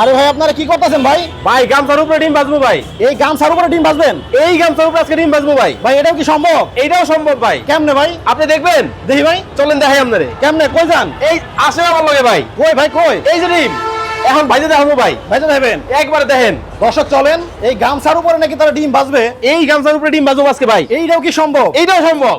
আরে ভাই আপনারা কি করতেছেন ভাই? ভাই গামছার উপরে ডিম বাজবো ভাই। এই গামছার উপরে ডিম ভাজবেন? এই গামছার উপরে আজকে ডিম বাজবো ভাই। ভাই এটাও কি সম্ভব? এইটাও সম্ভব ভাই। কেমনে ভাই? আপনি দেখবেন? দেখি ভাই। চলেন দেখাই আপনারে। কেমনে? কই যান? এই আসে আমার লগে ভাই। কই ভাই কই? এই যে ডিম। এখন ভাইতে দেখাবো ভাই। তো দেবেন একবারে দেখেন। দর্শক চলেন। এই গামছার উপরে নাকি তারা ডিম ভাজবে? এই গামছার উপরে ডিম বাজবো আজকে ভাই। এইটাও কি সম্ভব? এইটাও সম্ভব।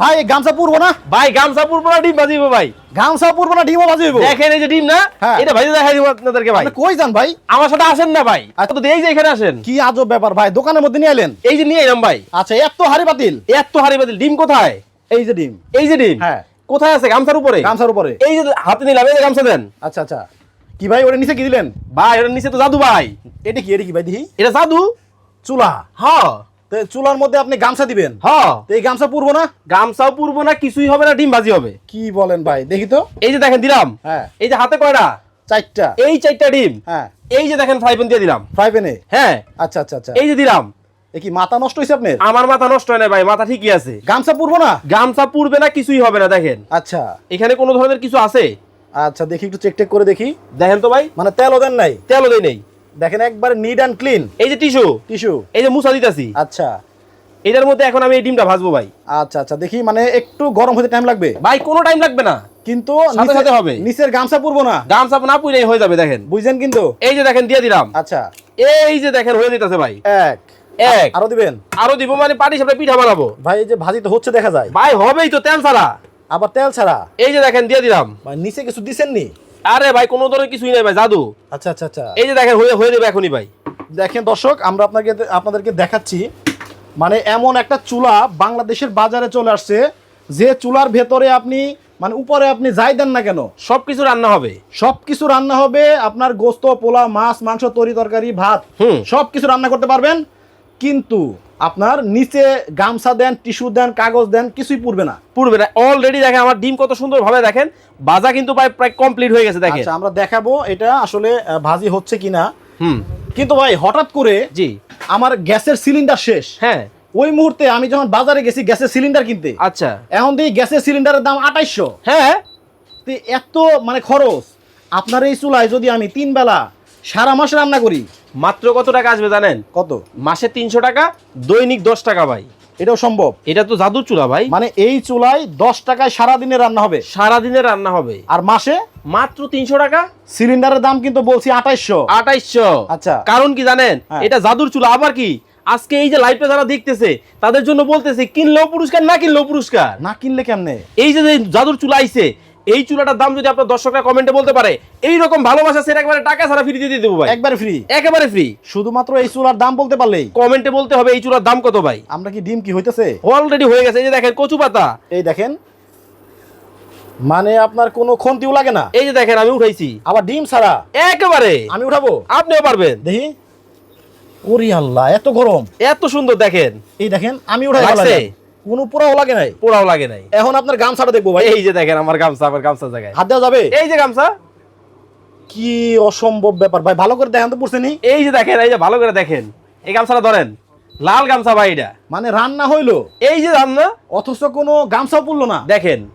ভাই গামছা পুরবো না? ভাই গামছা পুরো ডিম বাজিব ভাই। গামছা পুরবো না ডিমও ভাজিব। দেখেন এই যে ডিম না হ্যাঁ। এটা ভাইতে দেখাই দিব আপনাদেরকে ভাই। কই যান ভাই? আমার সাথে আসেন না ভাই। তো এই যে এখানে আসেন। কি আজব ব্যাপার ভাই দোকানের মধ্যে নিয়ে এলেন? এই যে নিয়ে এলাম ভাই। আচ্ছা এত হাড়ি বাতিল? এত হারি বাতিল ডিম কোথায়? এই যে ডিম। এই যে ডিম? হ্যাঁ। কোথায় আছে গামছার উপরে? গামছার উপরে। এই যে হাতে নিলাম এই যে গামছা দেন। আচ্ছা আচ্ছা। কি ভাই ওটা নিচে কি দিলেন? ভাই ওটার নিচে তো জাদু ভাই। এটা কি এটা কি ভাই দেখি। এটা জাদু? চুলা। হ্যাঁ। তো চুলার মধ্যে আপনি গামছা দিবেন? হ্যাঁ। তো এই গামছা পুরবো না? গামছাও পুরবো না কিছুই হবে না ডিম বাজি হবে। কি বলেন ভাই দেখি তো। এই যে দেখেন দিলাম। হ্যাঁ। এই যে হাতে কয়টা? চারটা। এই চারটা ডিম। হ্যাঁ। এই যে দেখেন ফ্রাই প্যান দিয়ে দিলাম। ফ্রাই প্যানে হ্যাঁ। আচ্ছা আচ্ছা আচ্ছা। এই যে দিলাম। এ কি মাথা নষ্ট হয়েছে আপনার? আমার মাথা নষ্ট হয় না ভাই মাথা ঠিকই আছে। গামছা পুরবো না? গামছা পুরবে না কিছুই হবে না দেখেন। আচ্ছা। এখানে কোনো ধরনের কিছু আছে? আচ্ছা দেখি একটু চেক টেক করে দেখি। দেখেন তো ভাই। মানে তেলও দেন নাই? তেলও দেই নেই। দেখেন একবারে নিড অ্যান্ড ক্লিন এই যে টিস্যু। টিস্যু। এই যে মুসা দিতাছি। আচ্ছা। এটার মধ্যে এখন আমি এই ডিমটা ভাজবো ভাই। আচ্ছা আচ্ছা দেখি মানে একটু গরম হতে টাইম লাগবে? ভাই কোনো টাইম লাগবে না। কিন্তু সাথে সাথে হবে। নিচের গামছা পুরবো না। গামছা না পুইলেই হয়ে যাবে দেখেন। বুঝছেন কিন্তু? এই যে দেখেন দিয়ে দিলাম। আচ্ছা। এই যে দেখেন হয়ে যেতেছে ভাই। এক। এক। আরও দিবেন? আরও দিব মানে পাটি সাপড়ে পিঠা বানাবো। ভাই এই যে ভাজি তো হচ্ছে দেখা যায়। ভাই হবেই তো তেল ছাড়া। আবার তেল ছাড়া? এই যে দেখেন দিয়ে দিলাম। ভাই নিচে কিছু দিছেন নি আরে ভাই কোনো ধরনের কিছুই নাই ভাই জাদু। আচ্ছা আচ্ছা আচ্ছা। এই যে দেখেন হয়ে হয়ে যাবে এখনই ভাই। দেখেন দর্শক আমরা আপনাকে আপনাদেরকে দেখাচ্ছি মানে এমন একটা চুলা বাংলাদেশের বাজারে চলে আসছে যে চুলার ভেতরে আপনি মানে উপরে আপনি যাই দেন না কেন সবকিছু রান্না হবে। সব কিছু রান্না হবে আপনার গোস্ত পোলা মাছ মাংস তরি তরকারি ভাত হুম। সব কিছু রান্না করতে পারবেন কিন্তু আপনার নিচে গামছা দেন টিস্যু দেন কাগজ দেন কিছুই পুরবে না। পুরবে না। অলরেডি দেখেন আমার ডিম কত সুন্দর ভাবে দেখেন বাজা কিন্তু প্রায় প্রায় কমপ্লিট হয়ে গেছে দেখেন। আচ্ছা আমরা দেখাবো এটা আসলে ভাজি হচ্ছে কিনা। হুম। কিন্তু ভাই হঠাৎ করে জি। আমার গ্যাসের সিলিন্ডার শেষ। হ্যাঁ। ওই মুহূর্তে আমি যখন বাজারে গেছি গ্যাসের সিলিন্ডার কিনতে। আচ্ছা। এখন দেখি গ্যাসের সিলিন্ডারের দাম আঠাইশশো। হ্যাঁ। এত মানে খরচ। আপনার এই চুলায় যদি আমি তিন বেলা সারা মাস রান্না করি। মাত্র কত টাকা আসবে জানেন? কত? মাসে তিনশো টাকা দৈনিক দশ টাকা ভাই। এটাও সম্ভব। এটা তো জাদুর চুলা ভাই। মানে এই চুলায় দশ টাকায় সারা দিনে রান্না হবে। সারাদিনে রান্না হবে। আর মাসে? মাত্র তিনশো টাকা? সিলিন্ডারের দাম কিন্তু বলছি আঠাইশশো। আঠাইশশো। আচ্ছা। কারণ কি জানেন? হ্যাঁ। এটা জাদুর চুলা আবার কি? আজকে এই যে লাইভটা যারা দেখতেছে তাদের জন্য বলতেছে কিনলেও পুরস্কার না কিনলেও পুরস্কার? না কিনলে কেমনে? এই যে যে জাদুর চুলা আইছে এই চুলাটার দাম যদি আপনার দর্শকরা কমেন্টে বলতে পারে এই রকম ভালোবাসা সেটা একবারে টাকা ছাড়া ফ্রি দিয়ে দেবো ভাই। একবারে ফ্রি একেবারে ফ্রি শুধুমাত্র এই চুলার দাম বলতে পারলেই। কমেন্টে বলতে হবে এই চুলার দাম কত ভাই? আমরা কি ডিম কি হইতেছে? অলরেডি হয়ে গেছে এই যে দেখেন কচু পাতা। এই দেখেন। মানে আপনার কোনো খন্তিও লাগে না। এই যে দেখেন আমি উঠাইছি। আবার ডিম ছাড়া। একেবারে। আমি উঠাবো। আপনিও পারবেন। দেখি। ওরি আল্লাহ এত গরম। এত সুন্দর দেখেন। এই দেখেন আমি উঠাই। কোনো পুরাও লাগে নাই? পোড়াও লাগে নাই। এখন আপনার গামছাটা দেখব ভাই। এই যে দেখেন আমার গামছা আমার গামছা জায়গায়। হাত দেওয়া যাবে? এই যে গামছা। কি অসম্ভব ব্যাপার। ভাই ভালো করে দেখেন তো পড়ছেনি? এই যে দেখেন এই যে ভালো করে দেখেন। এই গামছাটা ধরেন। লাল গামছা ভাই এটা। মানে রান্না হইল? এই যে রান্না। অথচ কোনো গামছাও পড়ল না? দেখেন।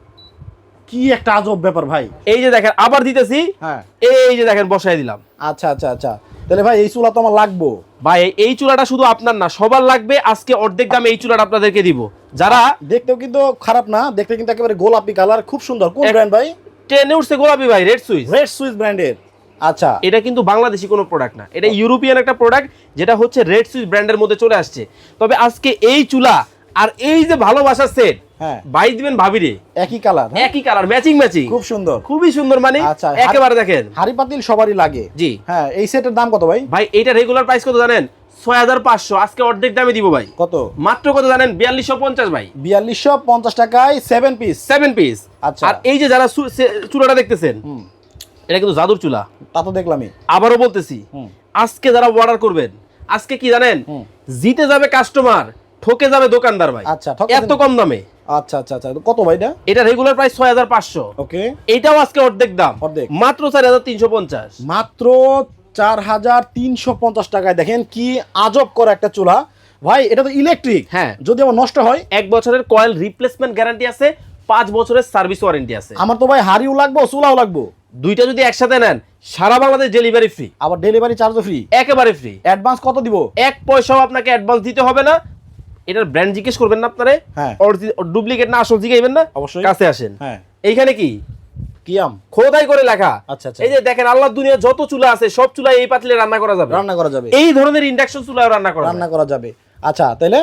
কি একটা আজব ব্যাপার ভাই। এই যে দেখেন আবার দিতেছি। হ্যাঁ। এই যে দেখেন বসাই দিলাম। আচ্ছা আচ্ছা আচ্ছা। তাহলে ভাই এই চুলা তো আমার লাগবো। ভাই এই চুলাটা শুধু আপনার না সবার লাগবে। আজকে অর্ধেক দামে এই চুলাটা আপনাদেরকে দিব। যারা দেখতেও কিন্তু খারাপ না দেখতে কিন্তু একেবারে গোলাপি কালার খুব সুন্দর। কোন ব্র্যান্ড ভাই? ট্রেনে উঠছে গোলাপি ভাই রেড সুইচ রেড সুইস ব্র্যান্ডের আচ্ছা। এটা কিন্তু বাংলাদেশি কোনো প্রোডাক্ট না। এটা ইউরোপিয়ান একটা প্রোডাক্ট যেটা হচ্ছে রেড সুইচ ব্র্যান্ডের মধ্যে চলে আসছে। তবে আজকে এই চুলা আর এই যে ভালোবাসার সেট হ্যাঁ। ভাই দিবেন ভাবিরে? একই কালার একই কালার ম্যাচিং ম্যাচিং খুব সুন্দর। খুবই সুন্দর মানে আচ্ছা, একেবারে দেখেন। হাড়ি পাতিল সবারই লাগে। জি। হ্যাঁ এই সেটের দাম কত ভাই? ভাই এইটা রেগুলার প্রাইস কত জানেন? ছয় হাজার পাঁচশো। আজকে অর্ধেক দামে দিব ভাই। কত? মাত্র কত জানেন? বিয়াল্লিশশো পঞ্চাশ ভাই। বিয়াল্লিশশো পঞ্চাশ টাকায় সেভেন পিস সেভেন পিস আচ্ছা। আর এই যে যারা চুলাটা দেখতেছেন এটা কিন্তু জাদুর চুলা। তা তো দেখলামই। আবারও বলতেছি আজকে যারা অর্ডার করবেন আজকে কি জানেন? জিতে যাবে কাস্টমার ঠকে যাবে দোকানদার ভাই। আচ্ছা, এত কম দামে। আচ্ছা আচ্ছা আচ্ছা। কত ভাই এটা? এটা রেগুলার প্রাইস ছয় হাজার পাঁচশো। ওকে। এটাও আজকে অর্ধেক দাম। অর্ধেক। মাত্র চার হাজার তিনশো পঞ্চাশ। মাত্র চার হাজার তিনশো পঞ্চাশ টাকায়। দেখেন কি আজব করা একটা চুলা। ভাই এটা তো ইলেকট্রিক হ্যাঁ। যদি আমার নষ্ট হয়? এক বছরের কয়েল রিপ্লেসমেন্ট গ্যারান্টি আছে পাঁচ বছরের সার্ভিস ওয়ারেন্টি আছে। আমার তো ভাই হাড়িও লাগবো চুলাও লাগবো। দুইটা যদি একসাথে নেন সারা বাংলাদেশ ডেলিভারি ফ্রি আবার ডেলিভারি চার্জও ফ্রি একেবারে ফ্রি অ্যাডভান্স কত দিব? এক পয়সাও আপনাকে অ্যাডভান্স দিতে হবে না এটার ব্র্যান্ড জিজ্ঞেস করবেন না আপনারে হ্যাঁ। ডুপ্লিকেট না আসল জিজ্ঞাসবেন না অবশ্যই। কাছে আসেন। হ্যাঁ। এইখানে কি? কিয়াম। খোদাই করে লেখা। আচ্ছা, আচ্ছা। এই যে দেখেন আল্লাহ দুনিয়া যত চুলা আছে সব চুলা এই পাতিলে রান্না করা যাবে। রান্না করা যাবে। এই ধরনের ইন্ডাকশন চুলায় রান্না করা রান্না করা যাবে। আচ্ছা তাহলে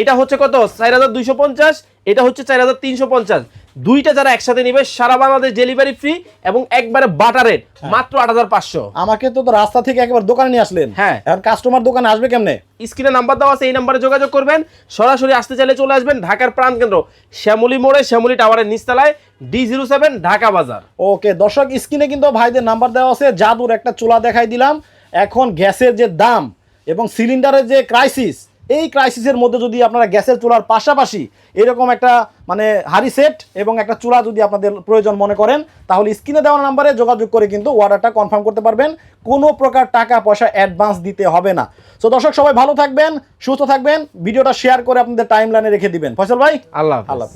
এটা হচ্ছে কত? চার হাজার দুইশো পঞ্চাশ এটা হচ্ছে চার হাজার তিনশো পঞ্চাশ। দুইটা যারা একসাথে নিবে সারা বাংলাদেশ ডেলিভারি ফ্রি এবং একবারে বাটার রেট হ্যাঁ। মাত্র আট হাজার পাঁচশো। আমাকে তো রাস্তা থেকে একবার দোকানে নিয়ে আসলেন। হ্যাঁ। এখন কাস্টমার দোকানে আসবে কেমনে? স্ক্রিনে নাম্বার দেওয়া আছে এই নাম্বারে যোগাযোগ করবেন। সরাসরি আসতে চাইলে চলে আসবেন ঢাকার প্রাণ কেন্দ্র শ্যামলী মোড়ে শ্যামলী টাওয়ারের নিচতলায় ডি জিরো সেভেন ঢাকা বাজার। ওকে দর্শক স্ক্রিনে কিন্তু ভাইদের নাম্বার দেওয়া আছে জাদুর একটা চুলা দেখাই দিলাম। এখন গ্যাসের যে দাম এবং সিলিন্ডারের যে ক্রাইসিস এই ক্রাইসিসের মধ্যে যদি আপনারা গ্যাসের চুলার পাশাপাশি এরকম একটা মানে হারি সেট এবং একটা চুলা যদি আপনাদের প্রয়োজন মনে করেন তাহলে স্ক্রিনে দেওয়া নাম্বারে যোগাযোগ করে কিন্তু অর্ডারটা কনফার্ম করতে পারবেন। কোনো প্রকার টাকা পয়সা অ্যাডভান্স দিতে হবে না। সো দর্শক সবাই ভালো থাকবেন সুস্থ থাকবেন। ভিডিওটা শেয়ার করে আপনাদের টাইম লাইনে রেখে দিবেন। ফসল ভাই আল্লাহ আল্লাহ।